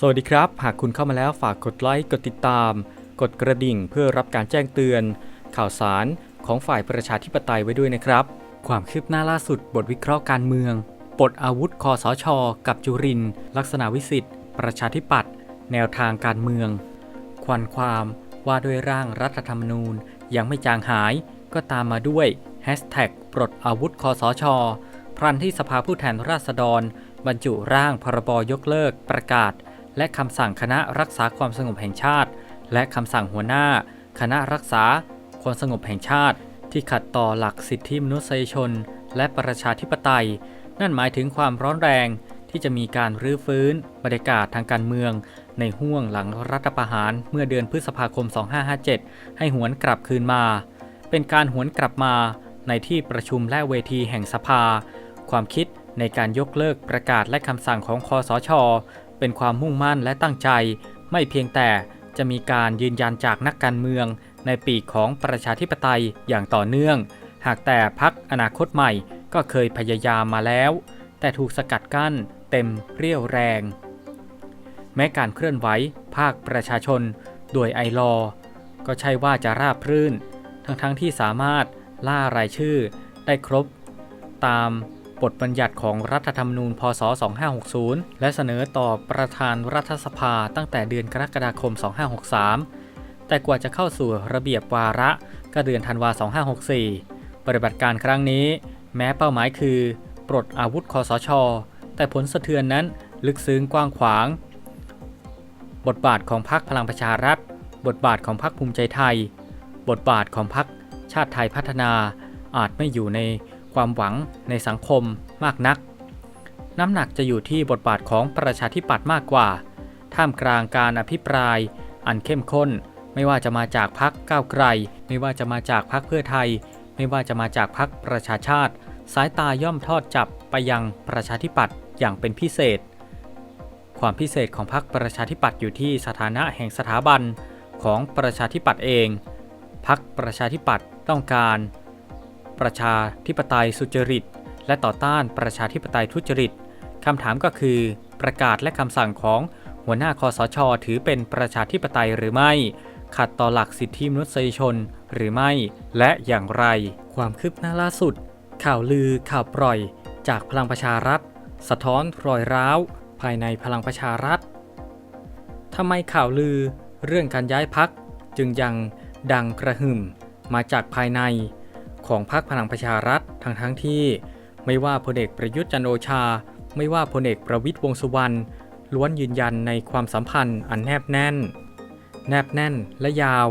สวัสดีครับ หากคุณเข้ามาแล้วฝากกดไลค์ กดติดตาม กดกระดิ่งเพื่อรับการแจ้งเตือน ข่าวสารของฝ่ายประชาธิปไตยไว้ด้วยนะครับ ความคืบหน้าล่าสุดบทวิเคราะห์การเมืองปลดอาวุธคอสช กับจุริน ลักษณะวิสิทธิ์ ประชาธิปัตย์แนวทางการเมือง ควันความว่าด้วยร่างรัฐธรรมนูญยังไม่จางหาย ก็ตามมาด้วยแฮชแท็กปลดอาวุธคอสช พรันที่สภาผู้แทนราษฎร บรรจุร่างพรบยกเลิกประกาศ และคำสั่งคณะรักษาความสงบแห่งชาติ และคำสั่งหัวหน้า คณะรักษา ความสงบแห่งชาติ ที่ขัดต่อหลักสิทธิมนุษยชน และประชาธิปไตย นั่นหมายถึงความร้อนแรงที่จะมีการรื้อฟื้นบรรยากาศทางการเมือง ในห่วงหลังรัฐประหารเมื่อเดือนพฤษภาคม 2557 ให้หวนกลับคืนมา เป็นการหวนกลับมาในที่ประชุมและเวทีแห่งสภา ความคิดในการยกเลิกประกาศและคำสั่งของคอสช เป็นความมุ่งมั่นและตั้งใจ ไม่เพียงแต่จะมีการยืนยันจากนักการเมือง ในปีของประชาธิปไตยอย่างต่อเนื่อง หากแต่พักอนาคตใหม่ก็เคยพยายามมาแล้ว แต่ถูกสกัดกั้นเต็มเรี่ยวแรง แม้การเคลื่อนไหวภาคประชาชน โดยไอรอ ก็ใช่ว่าจะราบรื่น ทั้งๆทที่สามารถล่ารายชื่อได้ครบ ตาม บทบัญญัติของรัฐธรรมนูญ พศ 2560 และเสนอต่อประธานรัฐสภาตั้งแต่เดือนกรกฎาคม 2563 แต่กว่าจะเข้าสู่ระเบียบวาระก็เดือนธันวา 2564 ปฏิบัติการครั้งนี้ แม้เป้าหมายคือ ปลดอาวุธคอสช แต่ผลสะเทือนนั้นลึกซึ้งกว้างขวาง บทบาทของพรรคพลังประชารัฐ บทบาทของพรรคภูมิใจไทย บทบาทของพรรคชาติไทยพัฒนาอาจไม่อยู่ใน ความหวังในสังคมมากนัก น้ำหนักจะอยู่ที่บทบาทของประชาธิปัตย์มากกว่า ท่ามกลางการอภิปรายอันเข้มข้น ไม่ว่าจะมาจากพักก้าวไกล ไม่ว่าจะมาจากพักเพื่อไทย ไม่ว่าจะมาจากพักประชาชาติ สายตาย่อมทอดจับไปยังประชาธิปัตย์อย่างเป็นพิเศษ ความพิเศษของพรรคประชาธิปัตย์อยู่ที่สถานะแห่งสถาบันของประชาธิปัตย์เองพรรคประชาธิปัตย์ต้องการ ประชาธิปไตยสุจริต และต่อต้านประชาธิปไตยทุจริตคำถามก็คือ ประกาศและคำสั่งของหัวหน้าคอสช ถือเป็นประชาธิปไตยหรือไม่ ขัดต่อหลักสิทธิมนุษยชนหรือไม่ และอย่างไร ความคืบหน้าล่าสุด ข่าวลือข่าวปล่อย จากพลังประชารัฐ สะท้อนรอยร้าว ภายในพลังประชารัฐทำไมข่าวลือ เรื่องการย้ายพักจึงยังดังกระหึ่มมาจากภายใน ของพรรคพลังประชารัฐทั้งทั้งที่ ไม่ว่าพลเอกประยุทธ์จันโอชา ไม่ว่าพลเอกประวิตยวงสุวรรณล้วนยืนยันในความสัมพันธ์อันแนบแน่น แนบแน่นและยาว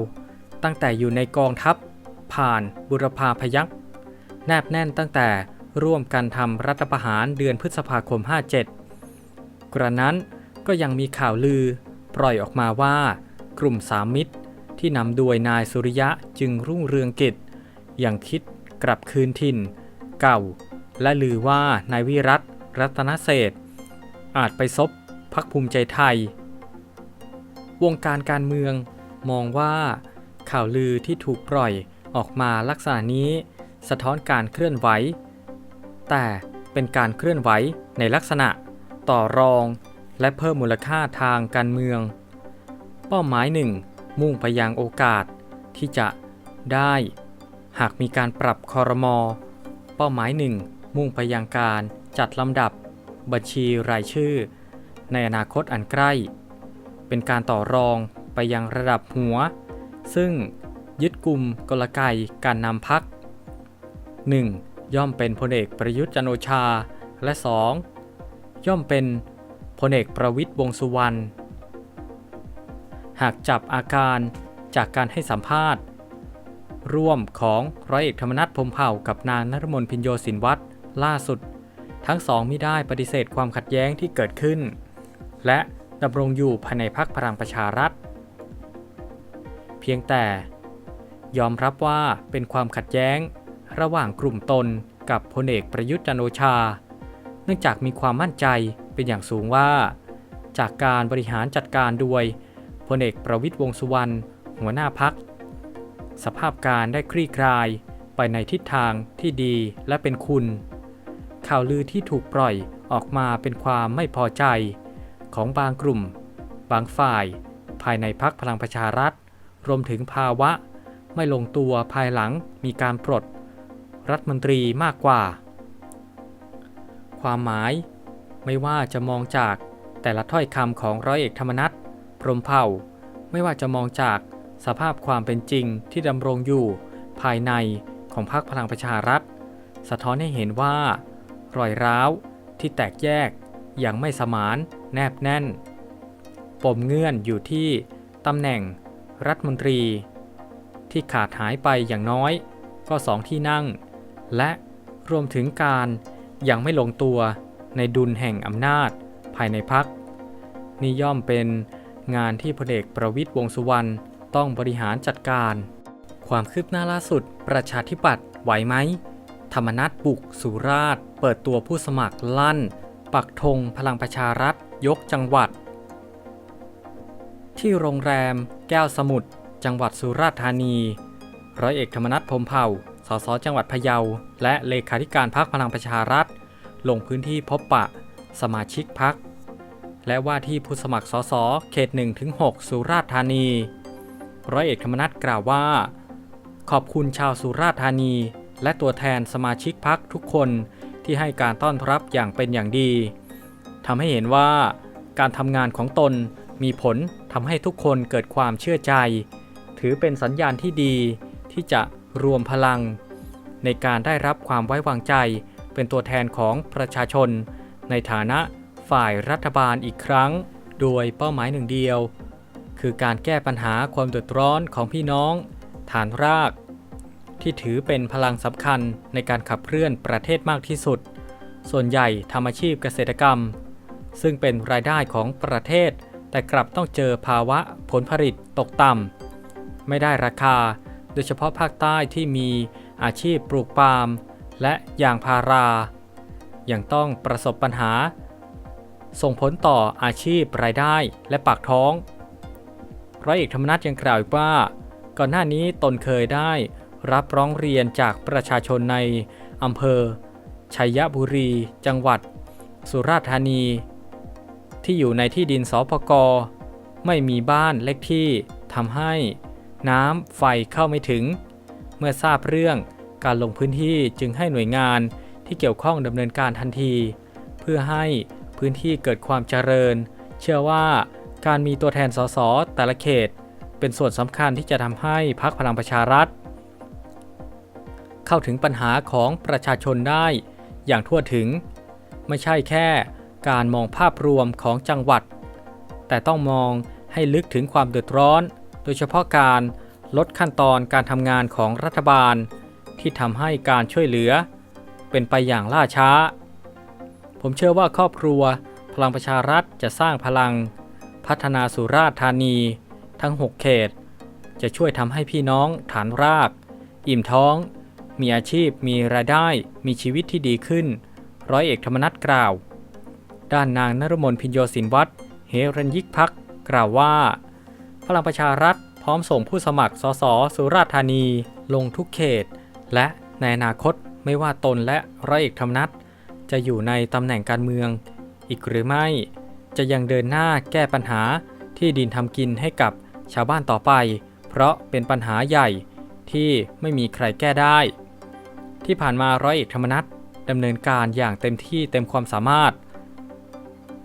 ตั้งแต่อยู่ในกองทัพ ผ่านบุรพาพยัคฆ์แนบแน่นตั้งแต่ร่วมกันทำรัฐประหารเดือนพฤษภาคม 57 กระนั้นก็ยังมีข่าวลือ ปล่อยออกมาว่ากลุ่มสามมิตร ที่นำโดยนายสุริยะจึงรุ่งเรืองกิจ อยังคิดกลับคืนถิ่น เก่า และลือว่านายวิรัตรัตนเศษอาจไปซบพักภูมิใจไทย วงการการเมืองมองว่าข่าวลือที่ถูกปล่อยออกมาลักษณะนี้ สะท้อนการเคลื่อนไหว แต่เป็นการเคลื่อนไหวในลักษณะต่อรองและเพิ่มมูลค่าทางการเมือง เป้าหมายหนึ่งมุ่งไปยังโอกาสที่จะได้ หากมีการปรับคอรมอเป้าหมายหนึ่งมุ่งไปยังการจัดลำดับ บัญชีรายชื่อ ในอนาคตอันใกล้ เป็นการต่อรองไปยังระดับหัว ซึ่งยึดกลุ่มกลไกการนำพัก 1. ย่อมเป็นพลเอกประยุทธ์จันโอชา และ 2. ย่อมเป็นพลเอกประวิตยวงสุวรรณ หากจับอาการจากการให้สัมภาษณ์ ร่วมของร้อยเอกธรรมนัฐพรมเผ่ากับนางนรมนพินโยสินวัตรล่าสุด ทั้งสองมิได้ปฏิเสธความขัดแย้งที่เกิดขึ้น และดำรงอยู่ภายในพักพลังประชารัฐ เพียงแต่ ยอมรับว่าเป็นความขัดแย้ง ระหว่างกลุ่มตนกับพลเอกประยุทธ์จันโอชา เนื่องจากมีความมั่นใจเป็นอย่างสูงว่า จากการบริหารจัดการโดยพลเอกประวิตยวงษ์สุวรรณหัวหน้าพัก สภาพการได้คลี่คลายไปในทิศทางที่ดีและเป็นคุณ ข่าวลือที่ถูกปล่อยออกมาเป็นความไม่พอใจ ของบางกลุ่ม บางฝ่าย ภายในพักพลังประชารัฐ รวมถึงภาวะ ไม่ลงตัวภายหลังมีการปลด รัฐมนตรีมากกว่า ความหมาย ไม่ว่าจะมองจากแต่ละถ้อยคำของร้อยเอกธรรมนัฐพรหมเผ่า ไม่ว่าจะมองจาก สภาพความเป็นจริงที่ดำรงอยู่ภายในของพรรคพลังประชารัฐ สะท้อนให้เห็นว่ารอยร้าวที่แตกแยกอย่างไม่สมานแนบแน่น ปมเงื่อนอยู่ที่ตำแหน่งรัฐมนตรี ที่ขาดหายไปอย่างน้อยก็สองที่นั่ง และรวมถึงการยังไม่ลงตัวในดุลแห่งอำนาจภายในพักนี่ย่อมเป็นงานที่พลเอกประวิตยวงษ์สุวรรณ ต้องบริหารจัดการ ความคืบหน้าล่าสุด ประชาธิปัตย์ไหวไหม ธรรมนัตบุกสุราษฎร์เปิดตัวผู้สมัครลั่น ปักธงพลังประชารัฐ ยกจังหวัด ที่โรงแรม แก้วสมุทรจังหวัดสุราษฎร์ธานี ร้อยเอกธรรมนัฐพรมเผ่า สสจังหวัดพะเยา และเลขาธิการพรรคพลังประชารัฐ ลงพื้นที่พบปะ สมาชิกพรรคและว่าที่ผู้สมัครสสเขต1ถึง6สุราษฎร์ธานี ร้อยเอกธรรมนัฐกล่าวว่า ขอบคุณชาวสุราษฎร์ธานี และตัวแทนสมาชิกพรรคทุกคนที่ให้การต้อนรับอย่างเป็นอย่างดีทำให้เห็นว่าการทำงานของตนมีผลทำให้ทุกคนเกิดความเชื่อใจ ถือเป็นสัญญาณที่ดีที่จะรวมพลัง ในการได้รับความไว้วางใจ เป็นตัวแทนของประชาชน ในฐานะฝ่ายรัฐบาลอีกครั้ง โดยเป้าหมายหนึ่งเดียว คือการแก้ปัญหาความเดือดร้อนของพี่น้อง ฐานราก ที่ถือเป็นพลังสำคัญในการขับเคลื่อนประเทศมากที่สุด ส่วนใหญ่ทำอาชีพเกษตรกรรม ซึ่งเป็นรายได้ของประเทศ แต่กลับต้องเจอภาวะผลผลิตตกต่ำไม่ได้ราคา โดยเฉพาะภาคใต้ที่มีอาชีพปลูกปาล์มและยางพารายังต้องประสบปัญหา ส่งผลต่ออาชีพรายได้และปากท้อง ร้อยเอกธรรมนัฐยังกล่าวอีกว่า ก่อนหน้านี้ตนเคยได้รับร้องเรียนจากประชาชนในอำเภอชัยบุรี จังหวัด สุราษฎร์ธานี ที่อยู่ในที่ดินสปกไม่มีบ้านเลขที่ทำให้น้ำไฟเข้าไม่ถึง เมื่อทราบเรื่องการลงพื้นที่จึงให้หน่วยงานที่เกี่ยวข้องดำเนินการทันที เพื่อให้พื้นที่เกิดความเจริญ เชื่อว่า การมีตัวแทนสสแต่ละเขต เป็นส่วนสำคัญที่จะทำให้พรรคพลังประชารัฐ เข้าถึงปัญหาของประชาชนได้อย่างทั่วถึง ไม่ใช่แค่การมองภาพรวมของจังหวัด แต่ต้องมองให้ลึกถึงความเดือดร้อน โดยเฉพาะการลดขั้นตอนการทำงานของรัฐบาล ที่ทำให้การช่วยเหลือ เป็นไปอย่างล่าช้า ผมเชื่อว่าครอบครัวพลังประชารัฐจะสร้างพลัง พัฒนาสุราษฎร์ธานีทั้ง 6 เขต จะช่วยทำให้พี่น้องฐานราก อิ่มท้อง มีอาชีพ มีรายได้ มีชีวิตที่ดีขึ้น ร้อยเอกธรรมนัฐกล่าว ด้านนางนรมนพินโยสินวัตรเฮรัญยิกพักกล่าวว่า พลังประชารัฐพร้อมส่งผู้สมัครสสสุราษฎร์ธานีลงทุกเขต และในอนาคตไม่ว่าตนและร้อยเอกธรรมนัฐจะอยู่ในตำแหน่งการเมือง อีกหรือไม่ จะยังเดินหน้าแก้ปัญหาที่ดินทำกินให้กับชาวบ้านต่อไป เพราะเป็นปัญหาใหญ่ที่ไม่มีใครแก้ได้ ที่ผ่านมาร้อยเอกธรรมนัฐดำเนินการอย่างเต็มที่เต็มความสามารถ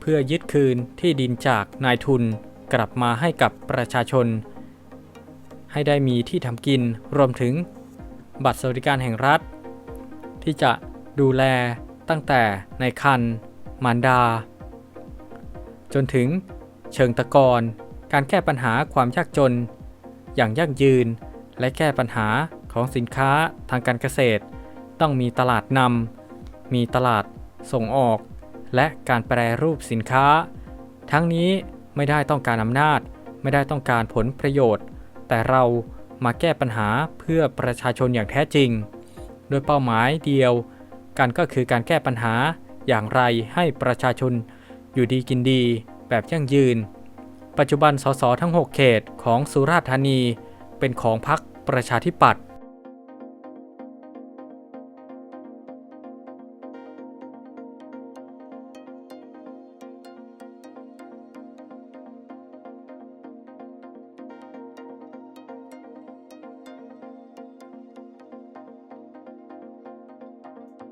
เพื่อยึดคืนที่ดินจากนายทุนกลับมาให้กับประชาชน ให้ได้มีที่ทำกินรวมถึงบัตรสวัสดิการแห่งรัฐ ที่จะดูแลตั้งแต่ในคันมารดา จนถึงเชิงตะกอนการแก้ปัญหาความยากจน อย่างยั่งยืน และแก้ปัญหาของสินค้าทางการเกษตร ต้องมีตลาดนำมีตลาดส่งออก และการแปรรูปสินค้า ทั้งนี้ไม่ได้ต้องการอำนาจ ไม่ได้ต้องการผลประโยชน์ แต่เรามาแก้ปัญหาเพื่อประชาชนอย่างแท้จริง โดยเป้าหมายเดียวกันก็คือการแก้ปัญหาอย่างไรให้ประชาชน อยู่ดีกินดี แบบยั่งยืน ปัจจุบันสสทั้ง 6 เขตของสุราษฎร์ธานี เป็นของพรรคประชาธิปัตย์